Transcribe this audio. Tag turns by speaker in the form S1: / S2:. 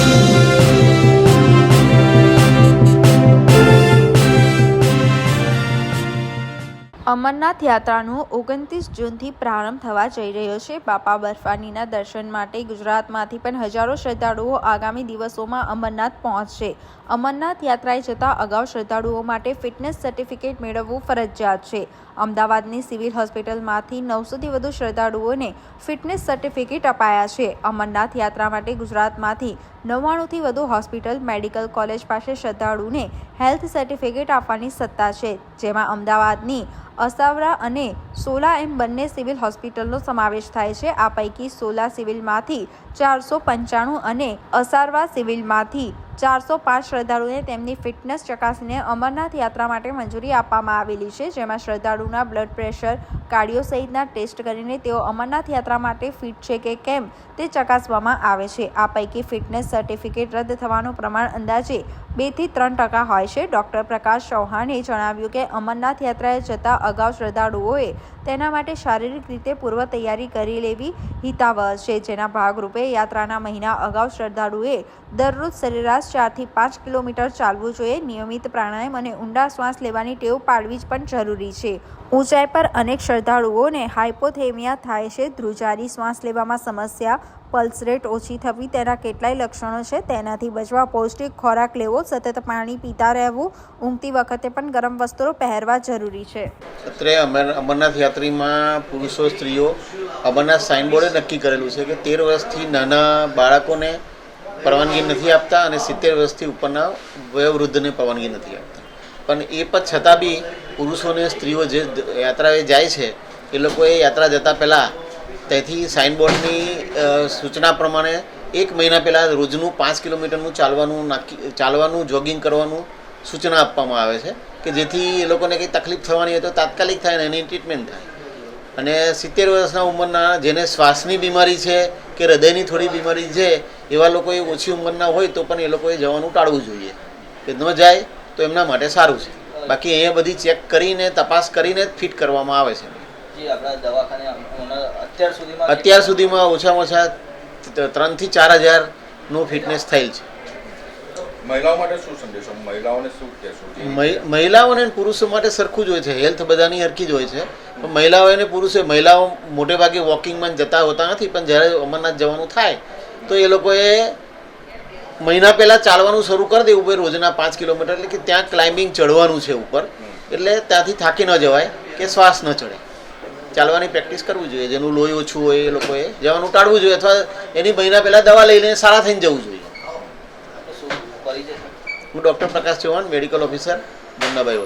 S1: Thank you. Amarnath યાત્રાનું ઓગણત્રીસ જૂનથી પ્રારંભ થવા જઈ રહ્યો છે. બાપા બર્ફાનીના દર્શન માટે ગુજરાતમાંથી પણ હજારો શ્રદ્ધાળુઓ આગામી દિવસોમાં અમરનાથ પહોંચશે. અમરનાથ યાત્રાએ જતા અગાઉ શ્રદ્ધાળુઓ માટે ફિટનેસ સર્ટિફિકેટ મેળવવું ફરજિયાત છે. અમદાવાદની સિવિલ હોસ્પિટલમાંથી નવસોથી વધુ શ્રદ્ધાળુઓને ફિટનેસ સર્ટિફિકેટ અપાયા છે. અમરનાથ યાત્રા માટે ગુજરાતમાંથી નવ્વાણુંથી વધુ હોસ્પિટલ, મેડિકલ કોલેજ પાસે શ્રદ્ધાળુને હેલ્થ સર્ટિફિકેટ આપવાની સત્તા છે. જેમાં અમદાવાદની અસાવરા અને સોલા એમ બંને સિવિલ હોસ્પિટલનો સમાવેશ થાય છે. આ પૈકી સોલા સિવિલમાંથી ચારસો પંચાણું અને અસારવા સિવિલમાંથી ચારસો પાંચ શ્રદ્ધાળુઓને તેમની ફિટનેસ ચકાસીને અમરનાથ યાત્રા માટે મંજૂરી આપવામાં આવેલી છે, જેમાં શ્રદ્ધાળુના બ્લડ પ્રેશર, કાર્ડિયો સહિતના ટેસ્ટ કરીને તેઓ અમરનાથ યાત્રા માટે ફિટ છે કે કેમ તે ચકાસવામાં આવે છે. આ પૈકી ફિટનેસ સર્ટિફિકેટ રદ થવાનું પ્રમાણ અંદાજે બેથી ત્રણ ટકા હોય છે. ડૉક્ટર પ્રકાશ ચૌહાણે જણાવ્યું કે અમરનાથ યાત્રાએ જતા અગાઉ શ્રદ્ધાળુઓએ તેના માટે શારીરિક રીતે પૂર્વ તૈયારી કરી લેવી હિતાવહ છે. જેના ભાગરૂપે યાત્રાના મહિના અગાઉ શ્રદ્ધાળુએ દરરોજ સરેરાશ ચારથી પાંચ કિલોમીટર ચાલવું જોઈએ. નિયમિત પ્રાણાયામ અને ઊંડા શ્વાસ લેવાની ટેવ પાડવી જ પણ જરૂરી છે. ઊંચાઈ પર અનેક શ્રદ્ધાળુઓને હાઇપોથેમિયા થાય છે. ધ્રુજારી શ્વાસ લેવામાં સમસ્યા, પલ્સ રેટ ઓછી થવી તેના કેટલાય લક્ષણો છે. તેનાથી બચવા પૌષ્ટિક ખોરાક લેવો, સતત પાણી પીતા રહેવું, ઊંઘતી વખતે પણ ગરમ વસ્ત્રો પહેરવા જરૂરી છે.
S2: અત્રે અમર અમરનાથ યાત્રીમાં પુરુષો, સ્ત્રીઓ અમરનાથ સાઇનબોર્ડે નક્કી કરેલું છે કે તેર વર્ષથી નાના બાળકોને પરવાનગી નથી આપતા અને સિત્તેર વર્ષથી ઉપરના વયોવૃદ્ધને પરવાનગી નથી આપતા. પણ એ પણ છતાં બી પુરુષો અને સ્ત્રીઓ જે યાત્રાએ જાય છે, એ લોકોએ યાત્રા જતાં પહેલાં ત્યાંથી સાઇનબોર્ડની સૂચના પ્રમાણે એક મહિના પહેલાં રોજનું પાંચ કિલોમીટરનું ચાલવાનું નાખી, ચાલવાનું, જોગિંગ કરવાનું સૂચના આપવામાં આવે છે કે જેથી એ લોકોને કંઈ તકલીફ થવાની હોય તો તાત્કાલિક થાય ને એની ટ્રીટમેન્ટ થાય. અને સિત્તેર વર્ષના ઉંમરના જેને શ્વાસની બીમારી છે કે હૃદયની થોડી બીમારી છે એવા લોકોએ ઓછી ઉંમરના હોય તો પણ એ લોકોએ જવાનું ટાળવું જોઈએ. કે ન જાય તો એમના માટે સારું છે. બાકી અહીંયા બધી ચેક કરીને તપાસ કરીને જ ફિટ કરવામાં આવે છે.
S3: અત્યાર સુધીમાં
S2: ઓછામાં ઓછા ત્રણથી ચાર હજારનું ફિટનેસ થયેલ છે.
S4: મહિલાઓને
S2: મહિલાઓને પુરુષો માટે સરખું જ હોય છે. હેલ્થ બધાની હરખી જ હોય છે. પણ મહિલાઓ અને પુરુષો, મહિલાઓ મોટે ભાગે વોકિંગમાં જતા હોતા નથી. પણ જ્યારે અમરનાથ જવાનું થાય, તો એ લોકોએ મહિના પહેલાં ચાલવાનું શરૂ કરી દેવું ભાઈ રોજના પાંચ કિલોમીટર. એટલે કે ત્યાં ક્લાઇમ્બિંગ ચડવાનું છે ઉપર. એટલે ત્યાંથી થાકી ન જવાય કે શ્વાસ ન ચડે. ચાલવાની પ્રેક્ટિસ કરવી જોઈએ. જેનું લોહી ઓછું હોય એ લોકોએ, જવાનું ટાળવું જોઈએ. અથવા એની મહિના પહેલાં દવા લઈને સારા થઈને જવું જોઈએ? હું doctor Prakash Chauhan medical officer Munnabhai